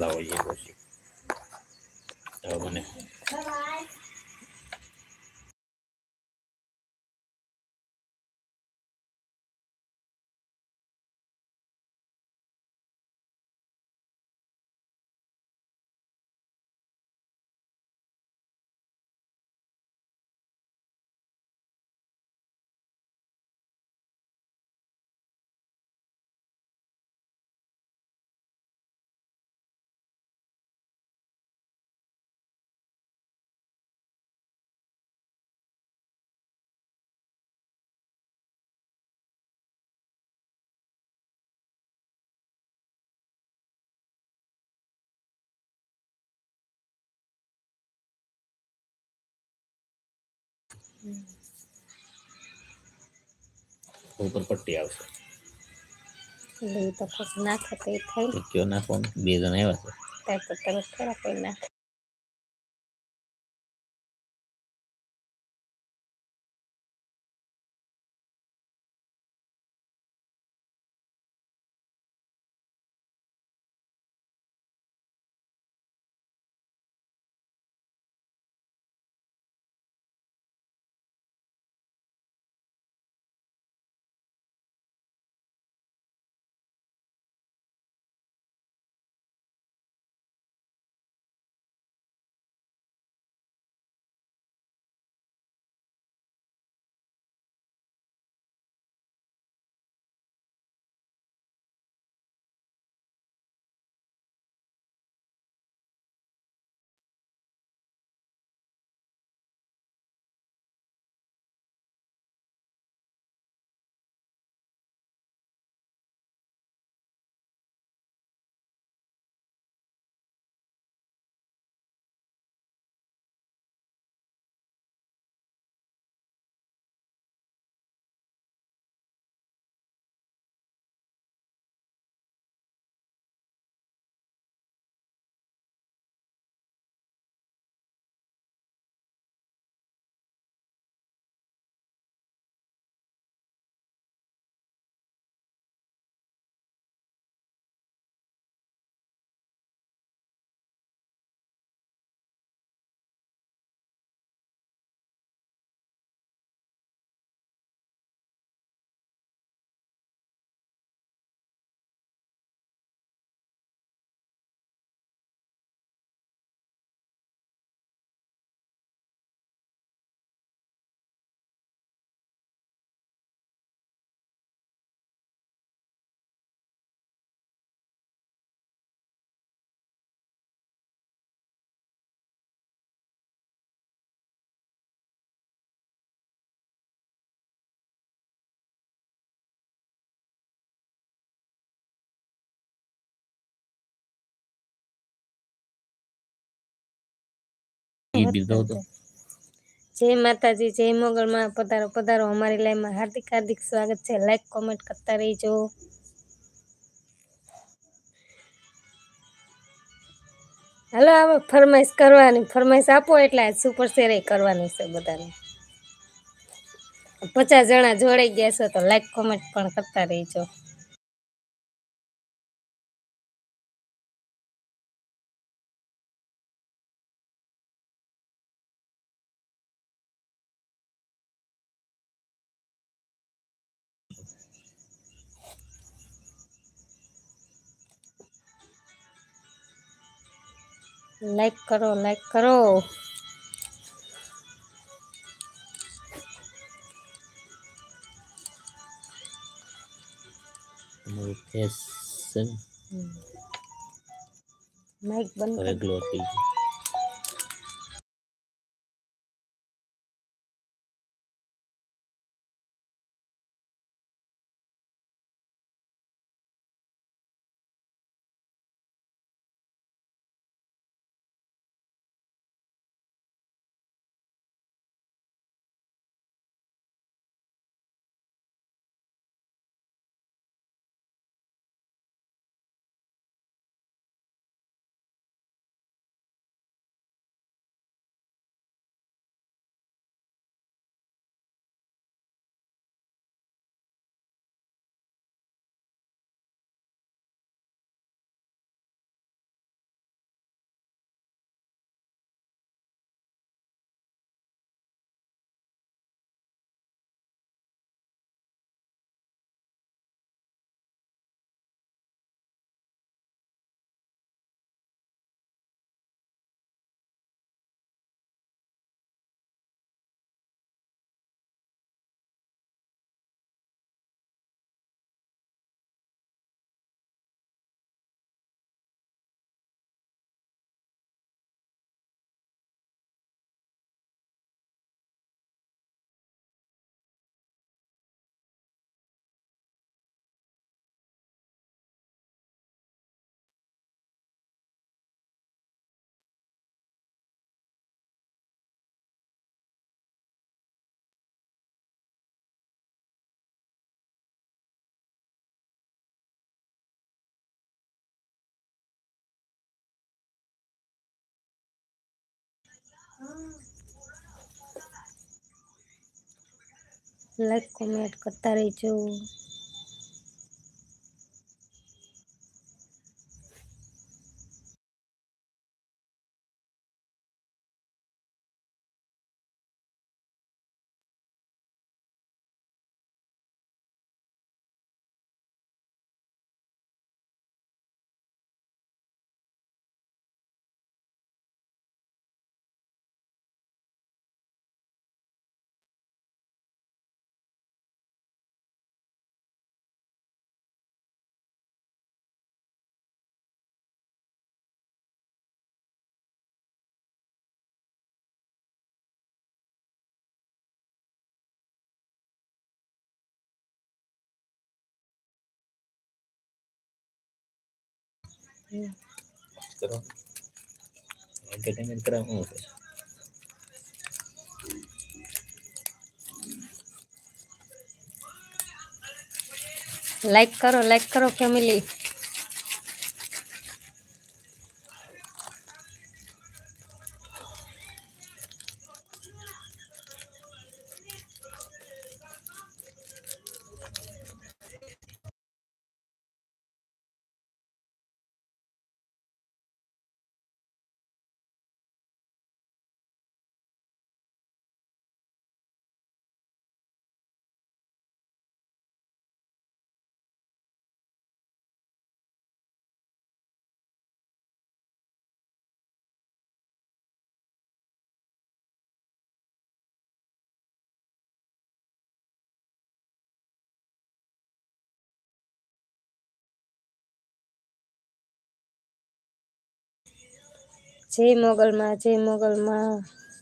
લાવો એ પછી હવે મને ઉપર પટ્ટી આવશે. એટલે તો પછી નાખે તો એ થાય તો કયો નાખવાનું? બે જણ આવ્યા છે. તો તરત થોડા કોઈ નાખે. બીજો હતો. જય માતાજી જય મોગલમાં પધારો પધારો. અમારી લાઈવમાં હાર્દિક હાર્દિક સ્વાગત છે. લાઈક કોમેન્ટ કરતા રહીજો. હાલો હવે ફરમાઈશ કરવાની. ફરમાઈશ આપો એટલે આજ સુપર શેર કરવાની છે બધાને. પચાસ જણા જોડાઈ ગયા છો તો લાઈક કોમેન્ટ પણ કરતા રહીજો. લાઈક કરો લાઈક કરો. તમારું ફેસ છે ને માઇક બંધ કરી. ગ્લો થઈ ગયું લાઈક કોમેન્ટ કરતા રહેજો. કરો એન્ટરટેનમેન્ટ કરાવવું છે લાઈક કરો લાઈક કરો ફેમિલી જય મોગલમાં જય મોગલમાં.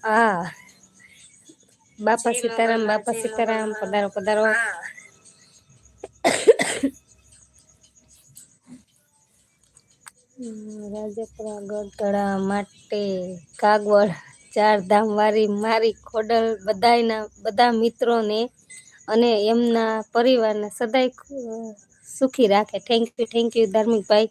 આ. બાપા સીતારામ બાપા સીતારામ પધારો પધારો. રાજપુરા ગઢડા માટે કાગવડ ચાર ધામ વારી મારી ખોડલ બધાયના બધા મિત્રોને અને એમના પરિવારને સદાય સુખી રાખે. થેન્ક યુ થેન્ક યુ ધાર્મિકભાઈ.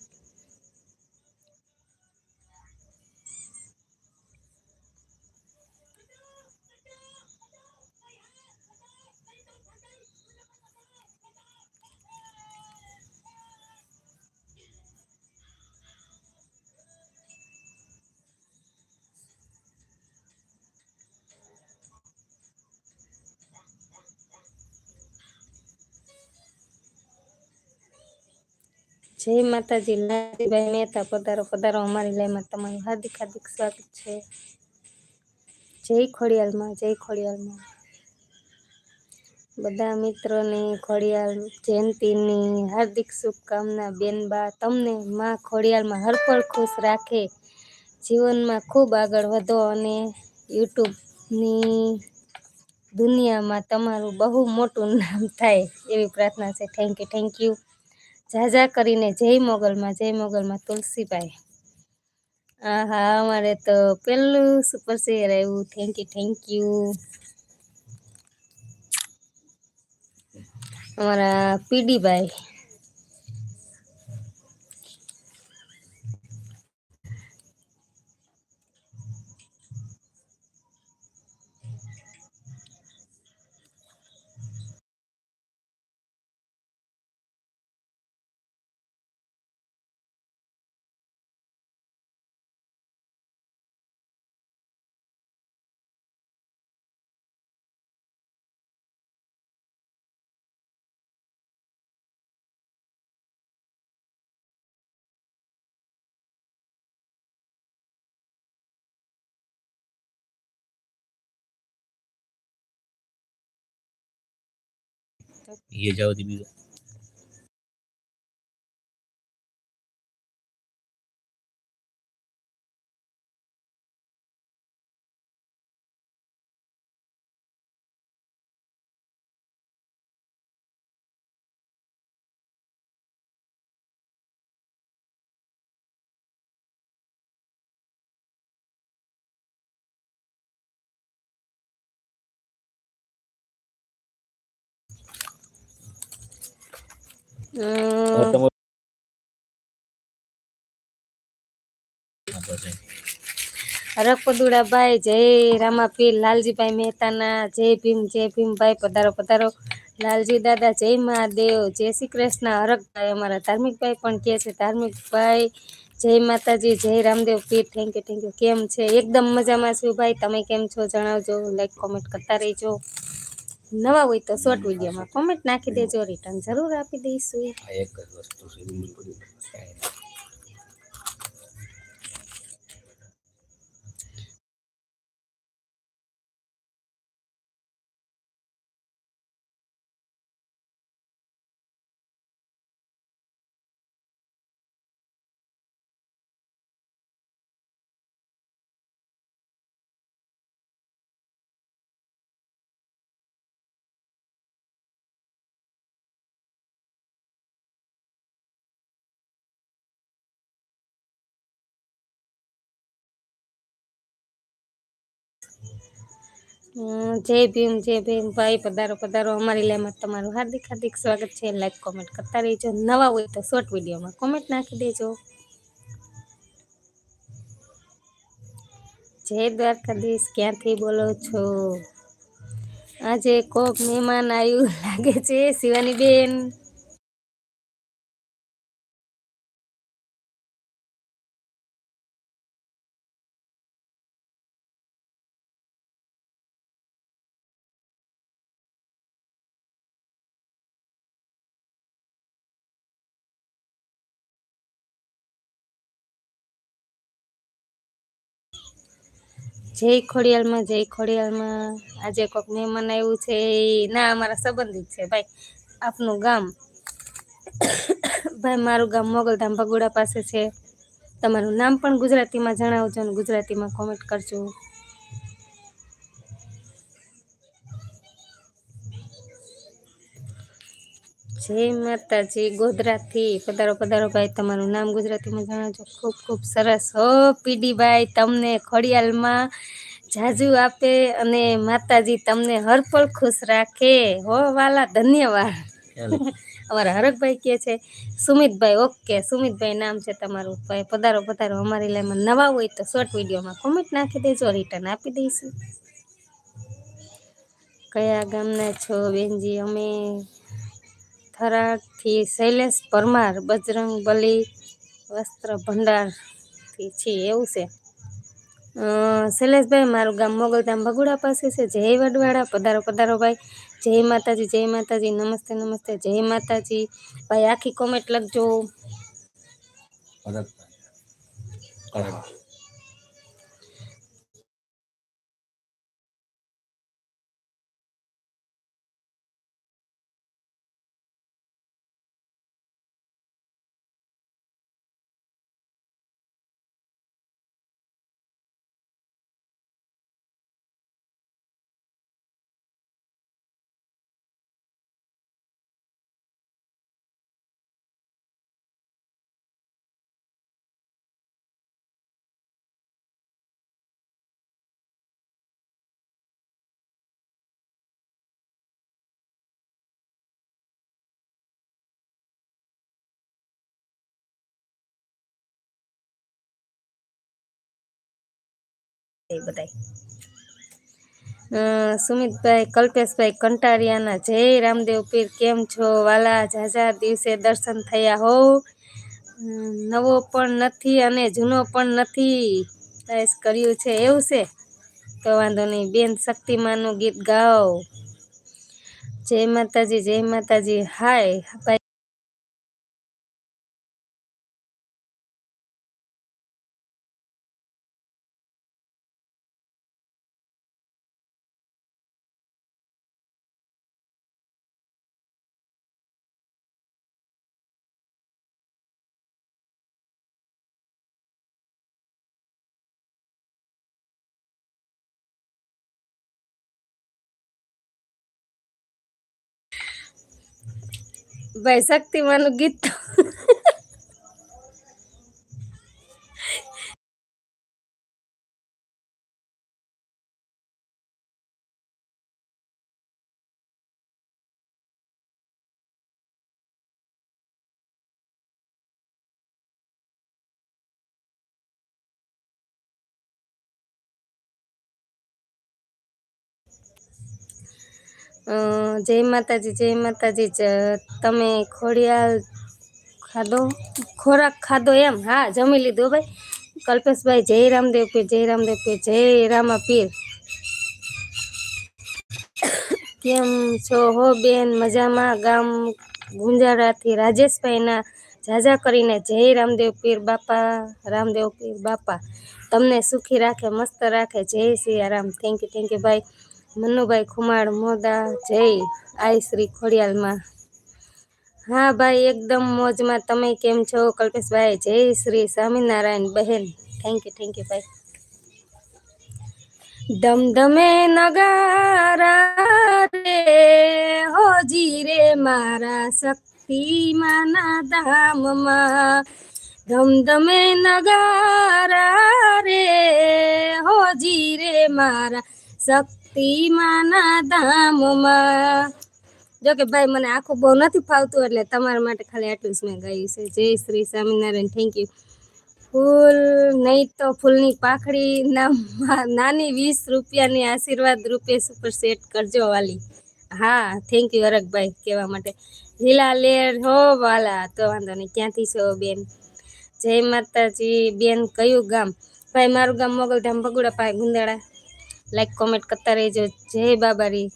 જય માતાજી લાલજીભાઈ મહેતા પધારો પધારો. અમારી લાઈમાં તમારું હાર્દિક હાર્દિક સ્વાગત છે. જય ખોડિયાલમાં જય ખોડિયાલમાં. બધા મિત્રોને ખોડિયાલ જયંતીની હાર્દિક શુભકામના. બેનબા તમને માં ખોડિયાલમાં હરપળ ખુશ રાખે. જીવનમાં ખૂબ આગળ વધો અને યુટ્યુબની દુનિયામાં તમારું બહુ મોટું નામ થાય એવી પ્રાર્થના છે. થેન્ક યુ થેન્ક યુ ઝાઝા કરીને જય મોગલમાં જય મોગલમાં તુલસીભાઈ હા હા અમારે તો પેલું સુપર શેર આવ્યું. થેન્ક યુ થેન્ક યુ અમારા પીડીભાઈ એ જાવ દી બીજો હરકપદુડાભાઈ જય રામાપીર લાલજીભાઈ મહેતાના જય ભીમ જય ભીમ ભાઈ પધારો પધારો લાલજી દાદા જય મહાદેવ જય શ્રી કૃષ્ણ હરકભાઈ અમારા ધાર્મિક ભાઈ પણ કહે છે ધાર્મિક ભાઈ જય માતાજી જય Ramdev Pir thank you thank you કેમ છે? એકદમ મજામાં છું ભાઈ તમે કેમ છો? જણાવજો લાઈક કોમેન્ટ કરતા રહેજો. નવા હોય તો શોર્ટ વિડીયોમાં કોમેન્ટ નાખી દેજો રિટર્ન જરૂર આપી દઈશું. એક જ વસ્તુ જય ભીમ જય ભીમ. ભાઈ, પધારો પધારો. અમારી લેમાં તમારું હાર્દિક હાર્દિક સ્વાગત છે. લાઈક કોમેન્ટ કરતા રહેજો. નવા હોય તો શોર્ટ વિડીયોમાં કોમેન્ટ નાખી દેજો. જય દ્વારકાધીશ. ક્યાંથી બોલો છો? આજે કોક મહેમાન આવ્યું લાગે છે. શિવાની બેન. જય ખોડિયાલમાં જય ખોડિયાલમાં. આજે કોઈક મહેમાન આવ્યું છે ના, અમારા સંબંધિત છે ભાઈ, આપનું ગામ. ભાઈ, મારું ગામ મોગલધામ ભગોડા પાસે છે. તમારું નામ પણ ગુજરાતીમાં જણાવજો અને ગુજરાતીમાં કોમેન્ટ કરજો. જય માતાજી. ગોધરાથી પધારો પધારો ભાઈ. તમારું નામ ગુજરાતીમાં જણાવજો. ખૂબ ખૂબ સરસ. હો પીડીભાઈ તમને ખડિયાલમાં જાજુ આપે અને માતાજી તમને હરપળ ખુશ રાખે. હો વાલા ધન્યવાદ. અમારા હરકભાઈ કે છે સુમિતભાઈ ઓકે સુમિતભાઈ નામ છે તમારું. ભાઈ પધારો પધારો. અમારી લાઈનમાં નવા હોય તો શોર્ટ વિડીયોમાં કોમેન્ટ નાખી દેજો રિટર્ન આપી દઈશું. કયા ગામના છો બેનજી? અમે થરાદથી શૈલેષ પરમાર બજરંગ બલી વસ્ત્ર ભંડારથી છે, એવું છે. શૈલેષભાઈ, મારું ગામ મોગલધામ ભગુડા પાસે છે. જય વડવાડા, પધારો પધારો ભાઈ. જય માતાજી જય માતાજી, નમસ્તે નમસ્તે. જય માતાજી. ભાઈ, આખી કોમેન્ટ લખજો. એ બધાય. સુમિતભાઈ, કલ્પેશભાઈ, કંટારિયાના જય રામદેવ પીર, કેમ છો? વાલા ઝાઝા દિવસે દર્શન થયા હો. નવો પણ નથી અને જૂનો પણ નથી. કર્યું છે એવું છે. તો વાંધો નહીં, બેન શક્તિમાનું ગીત ગાઓ. જય માતાજી જય માતાજી, હાય. ભાઈ ભાઈ શક્તિમાનું ગીત જય માતાજી જય માતાજી, જ- તમે ખોડિયાલ ખાધો? ખોરાક ખાધો એમ? હા, જમી લીધું હો ભાઈ. કલ્પેશભાઈ, જય રામદેવ પીર, જય રામદેવ પીર, જય રામા પીર. કેમ છો હો બેન? મજામાં? ગામ ગુંજારાથી રાજેશભાઈના ઝાઝા કરીને જય રામદેવ પીર બાપા, રામદેવ પીર બાપા. તમને સુખી રાખે, મસ્ત રાખે. જય Siyaram. Thank you thank you ભાઈ. મનુભાઈ ખુમાડ મોદા, જય, આઈ શ્રી ખોડિયાલમાં. હા ભાઈ, એકદમ મોજમાં તમે કેમ છો? કલ્પેશભાઈ, જય શ્રી સ્વામિનારાયણ બહેન. થેન્ક યુ થેન્ક યુ ભાઈ. ધમધમે નગારા રે હોજી રે મારા શક્તિમાના ધામમાં. ધમધમે નગારા રે હોજી રે મારા શક્તિમાના ધામમાં. જો કે ભાઈ, મને આખું બહુ નથી ફાવતું, એટલે તમારા માટે ખાલી આટલું જ મેં ગાયું છે. જય શ્રી સ્વામિનારાયણ થેન્ક યુ ફૂલ, નહીં તો ફૂલની પાખડી નાની વીસ રૂપિયાની આશીર્વાદ રૂપે સુપર સેટ કરજો વાલી. હા થેન્ક યુ અરગભાઈ કહેવા માટે. લીલા લેર હો વાલા, તો વાંધો નહીં, ક્યાંથી છો બેન? જય માતાજી, બેન, કયું ગામ? ભાઈ, મારું ગામ મોગલધામ ભગુડા પાસે ગુંદાળા લાઈક કોમેન્ટ કરતા રહેજો. જય બાબારી.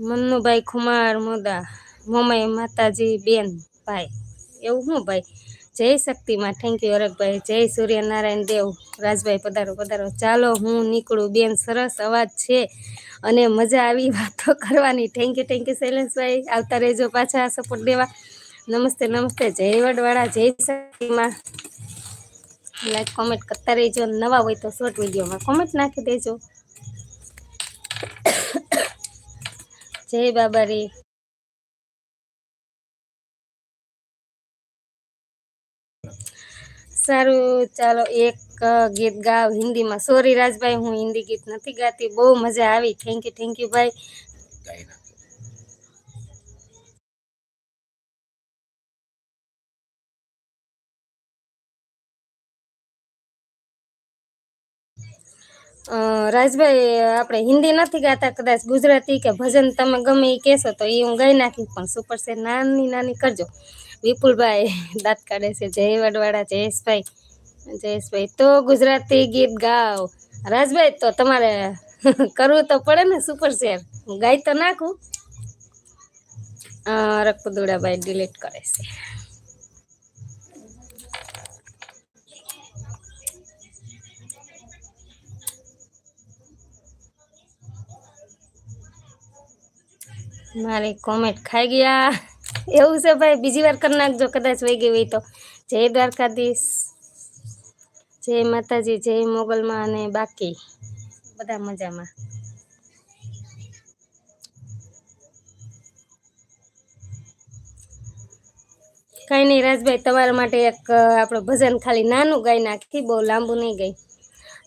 મન્નુભાઈ ખુમાર મોદા. મોમય માતાજી બેન, ભાઈ. એવું શું ભાઈ? જય શક્તિમાં. થેન્ક યુ હરકભાઈ જય સૂર્યનારાયણ દેવ. રાજભાઈ, પધારો પધારો. ચાલો, હું નીકળું. બેન, સરસ અવાજ છે અને મજા આવી વાતો કરવાની. થેન્ક યુ થેન્ક યુ શૈલેષભાઈ. આવતા રહેજો પાછા સપોર્ટ દેવા. નમસ્તે નમસ્તે. જય વડવાળા, જય શક્તિમાં. લાઈક કોમેન્ટ કરતા રહેજો. નવા હોય તો શોર્ટ વિડીયોમાં કોમેન્ટ નાખી દેજો. જય બાબા રે સારું, ચાલો એક ગીત ગાવ હિન્દીમાં. સોરી રાજભાઈ, હું હિન્દી ગીત નથી ગાતી. બહુ મજા આવી. થેન્ક યુ થેન્ક યુ ભાઈ રાજભાઈ, આપણે હિન્દી નથી ગાતા, કદાચ ગુજરાતી કે ભજન તમે ગમે એ કહેશો તો એ હું ગાઈ નાખીશ, પણ સુપર છે નાની નાની કરજો. વિપુલભાઈ દાંત કાઢે છે, જય વડવાળા જયેશભાઈ જયેશભાઈ તો ગુજરાતી ગીત ગાઓ. રાજભાઈ, તો તમારે કરવું તો પડે ને સુપર શેર હું ગાઈ તો નાખું. રકપદુડાભાઈ ડિલીટ કરે છે. મારી કોમેન્ટ ખાઈ ગયા. એવું છે ભાઈ, બીજી વાર કરી નાખજો, કદાચ વહી ગઈ હોય તો. જય દ્વારકાધીશ. જય માતાજી, જય મોગલમાં અને બાકી. બધા મજામાં. કાંઈ નહીં રાજભાઈ, તમારા માટે એક આપણે ભજન ખાલી નાનું ગાઈ નાખી, બહુ લાંબુ નહીં ગઈ.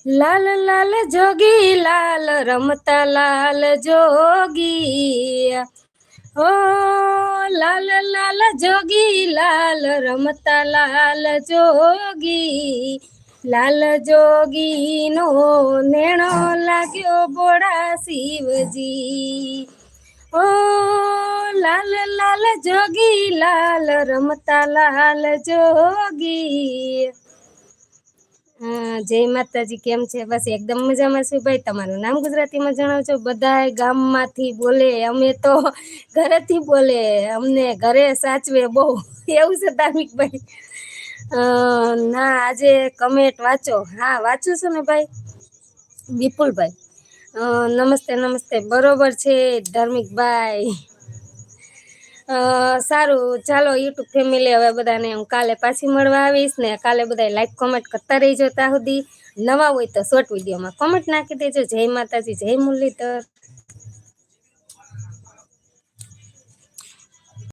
લાલ લાલ જોગી લાલ રમતા લાલ જોગી ઓ લાલ લાલ જોગી લાલ રમતા લાલ જોગી લાલ જોગી નો નેણો લાગ્યો બોડા શિવજી ઓ લાલ લાલ જોગી લાલ રમતા લાલ જોગી હા, જય માતાજી, કેમ છે? બસ એકદમ મજામાં છું ભાઈ. તમારું નામ ગુજરાતીમાં જણાવજો? બધાય ગામમાંથી બોલે, અમે તો ઘરેથી બોલે, અમને ઘરે સાચવે બહુ. એવું છે ધાર્મિક ભાઈ ના, આજે કમેન્ટ વાંચો. હા, વાંચું છું ને ભાઈ? વિપુલભાઈ. નમસ્તે નમસ્તે. બરોબર છે, ધાર્મિકભાઈ. સારું. ચાલો, યુટ્યુબ ફેમિલી, હવે બધાને હું કાલે પાછી મળવા આવીશ ને કાલે બધા લાઈક કોમેન્ટ કરતા રહીજો ત્યાં સુધી. નવા હોય તો શોર્ટ વિડીયોમાં કોમેન્ટ નાખી દેજો. જય માતાજી, જય મુરલીધર.